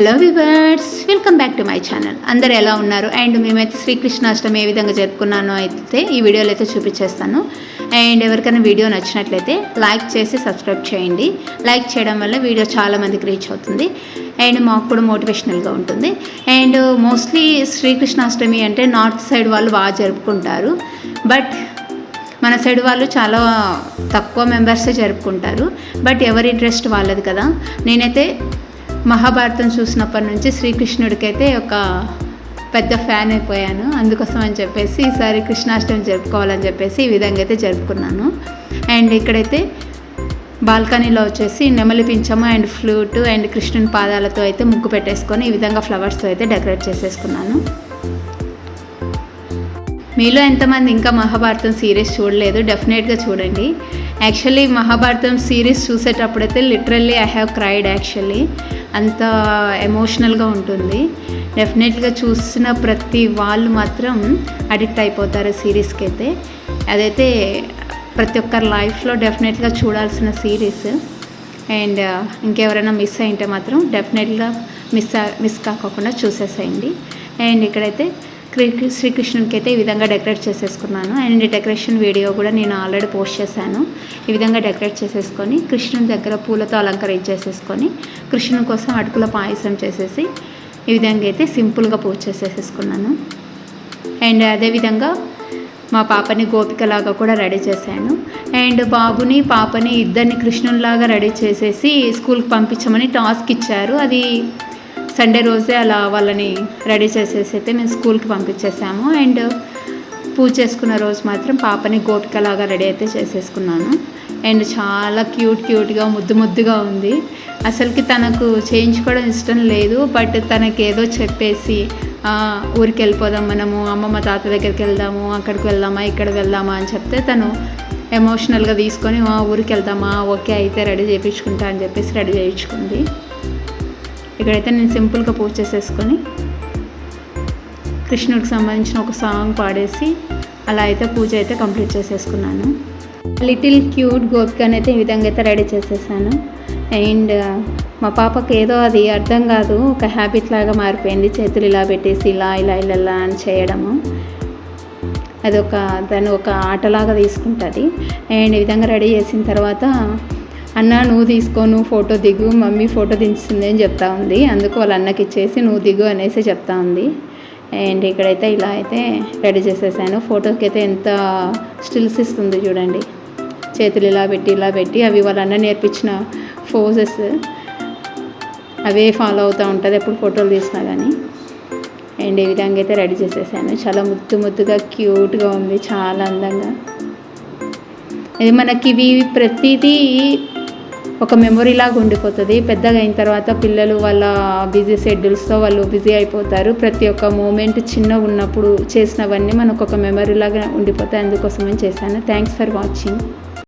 Hello viewers welcome back to my channel అందరు ఎలా ఉన్నారు? అండ్ మేమైతే శ్రీకృష్ణాష్టమి ఏ విధంగా జరుపుకున్నానో అయితే ఈ వీడియోలో అయితే చూపించేస్తాను. అండ్ ఎవరికైనా వీడియో నచ్చినట్లయితే లైక్ చేసి సబ్స్క్రైబ్ చేయండి. లైక్ చేయడం వల్ల వీడియో చాలా మందికి రీచ్ అవుతుంది. అండ్ మాకు కూడా మోటివేషనల్గా ఉంటుంది. అండ్ మోస్ట్లీ శ్రీకృష్ణాష్టమి అంటే నార్త్ సైడ్ వాళ్ళు బాగా జరుపుకుంటారు. బట్ మన సైడ్ వాళ్ళు చాలా తక్కువ మెంబర్సే జరుపుకుంటారు. బట్ ఎవరి ఇంట్రెస్ట్ వాళ్ళది కదా. నేనైతే మహాభారతం చూసినప్పటి నుంచి శ్రీకృష్ణుడికి అయితే ఒక పెద్ద ఫ్యాన్ అయిపోయాను. అందుకోసం అని చెప్పేసి ఈసారి కృష్ణాష్టమి జరుపుకోవాలని చెప్పేసి ఈ విధంగా అయితే జరుపుకున్నాను. అండ్ ఇక్కడైతే బాల్కనీలో వచ్చేసి నెమలి పించము అండ్ ఫ్లూట్ అండ్ కృష్ణుని పాదాలతో అయితే ముగ్గు పెట్టేసుకొని ఈ విధంగా ఫ్లవర్స్తో అయితే డెకరేట్ చేసేసుకున్నాను. మీలో ఎంతమంది ఇంకా మహాభారతం సిరీస్ చూడలేదు డెఫినెట్గా చూడండి. Actually Mahabharatam series చూసేటప్పుడైతే literally I have cried actually అంత ఎమోషనల్గా ఉంటుంది. డెఫినెట్గా చూసిన ప్రతి వాళ్ళు మాత్రం అడిక్ట్ అయిపోతారు సిరీస్కి అయితే. అదైతే ప్రతి ఒక్కరి లైఫ్లో డెఫినెట్గా చూడాల్సిన సిరీస్ అండ్ uh, ఇంకెవరైనా మిస్ అయింటే మాత్రం డెఫినెట్గా మిస్ మిస్ కాకోకుండా చూసేసేయండి. అండ్ ఇక్కడైతే శ్రీకృష్ణునికి అయితే ఈ విధంగా డెకరేట్ చేసేసుకున్నాను. అండ్ డెకరేషన్ వీడియో కూడా నేను ఆల్రెడీ పోస్ట్ చేశాను. ఈ విధంగా డెకరేట్ చేసేసుకొని కృష్ణుని దగ్గర పూలతో అలంకరించేసేసుకొని కృష్ణుని కోసం అటుకుల పాయసం చేసేసి ఈ విధంగా అయితే సింపుల్గా పూజ చేసేసేసుకున్నాను. అండ్ అదేవిధంగా మా పాపని గోపికలాగా కూడా రెడీ చేశాను. అండ్ బాబుని పాపని ఇద్దరిని కృష్ణునిలాగా రెడీ చేసేసి స్కూల్కి పంపించమని టాస్క్ ఇచ్చారు. అది సండే రోజే అలా వాళ్ళని రెడీ చేసేసి అయితే మేము స్కూల్కి పంపించేసాము. అండ్ పూజ చేసుకున్న రోజు మాత్రం పాపని గోపికలాగా రెడీ అయితే చేసేసుకున్నాను. అండ్ చాలా క్యూట్ క్యూట్గా ముద్దు ముద్దుగా ఉంది. అసలుకి తనకు చేయించుకోవడం ఇష్టం లేదు. బట్ తనకి ఏదో చెప్పేసి ఊరికి వెళ్ళిపోదాం మనము. అమ్మమ్మ తాత దగ్గరికి వెళ్దాము. అక్కడికి వెళ్దామా? ఇక్కడ వెళ్దామా? అని చెప్తే తను ఎమోషనల్గా తీసుకొని ఊరికి వెళ్దామా? ఓకే అయితే రెడీ చేయించుకుంటా అని చెప్పేసి రెడీ చేయించుకుంది. ఇక్కడైతే నేను సింపుల్గా పూజ చేసేసుకొని కృష్ణుడికి సంబంధించిన ఒక సాంగ్ పాడేసి అలా అయితే పూజ అయితే కంప్లీట్ చేసేసుకున్నాను. లిటిల్ క్యూట్ గోపికని అయితే ఈ విధంగా అయితే రెడీ చేసేసాను. అండ్ మా పాపకి ఏదో అది అర్థం కాదు ఒక హ్యాబిట్ లాగా మారిపోయింది. చేతులు ఇలా పెట్టేసి ఇలా ఇలా ఇలా ఇలా అని చేయడము. అది ఒక దాన్ని ఒక ఆటలాగా తీసుకుంటుంది. అండ్ ఈ విధంగా రెడీ చేసిన తర్వాత అన్న నువ్వు తీసుకో నువ్వు ఫోటో దిగు మమ్మీ ఫోటో దించుతుంది అని చెప్తా ఉంది. అందుకు వాళ్ళ అన్నకి ఇచ్చేసి నువ్వు దిగు అనేసి చెప్తా ఉంది. అండ్ ఇక్కడైతే ఇలా అయితే రెడీ చేసేసాను. ఫోటోకి అయితే ఎంత స్టిల్స్ ఇస్తుంది చూడండి. చేతులు ఇలా పెట్టి ఇలా పెట్టి అవి వాళ్ళ అన్న నేర్పించిన ఫోజెస్. అవే ఫాలో అవుతూ ఉంటుంది ఎప్పుడు ఫోటోలు తీసినా కానీ అండ్ ఈ విధంగా అయితే రెడీ చేసేసాను. చాలా ముద్దు ముద్దుగా క్యూట్గా ఉంది చాలా అందంగా. ఇది మనకి ఇవి ప్రతిదీ ఒక మెమొరీ లాగా ఉండిపోతుంది. పెద్దగా అయిన తర్వాత పిల్లలు వాళ్ళ బిజీ షెడ్యూల్స్తో వాళ్ళు బిజీ అయిపోతారు. ప్రతి ఒక్క మూమెంట్ చిన్న ఉన్నప్పుడు చేసినవన్నీ మనకు ఒక మెమరీ లాగా ఉండిపోతాయి. అందుకోసమని చేశాను. Thanks for watching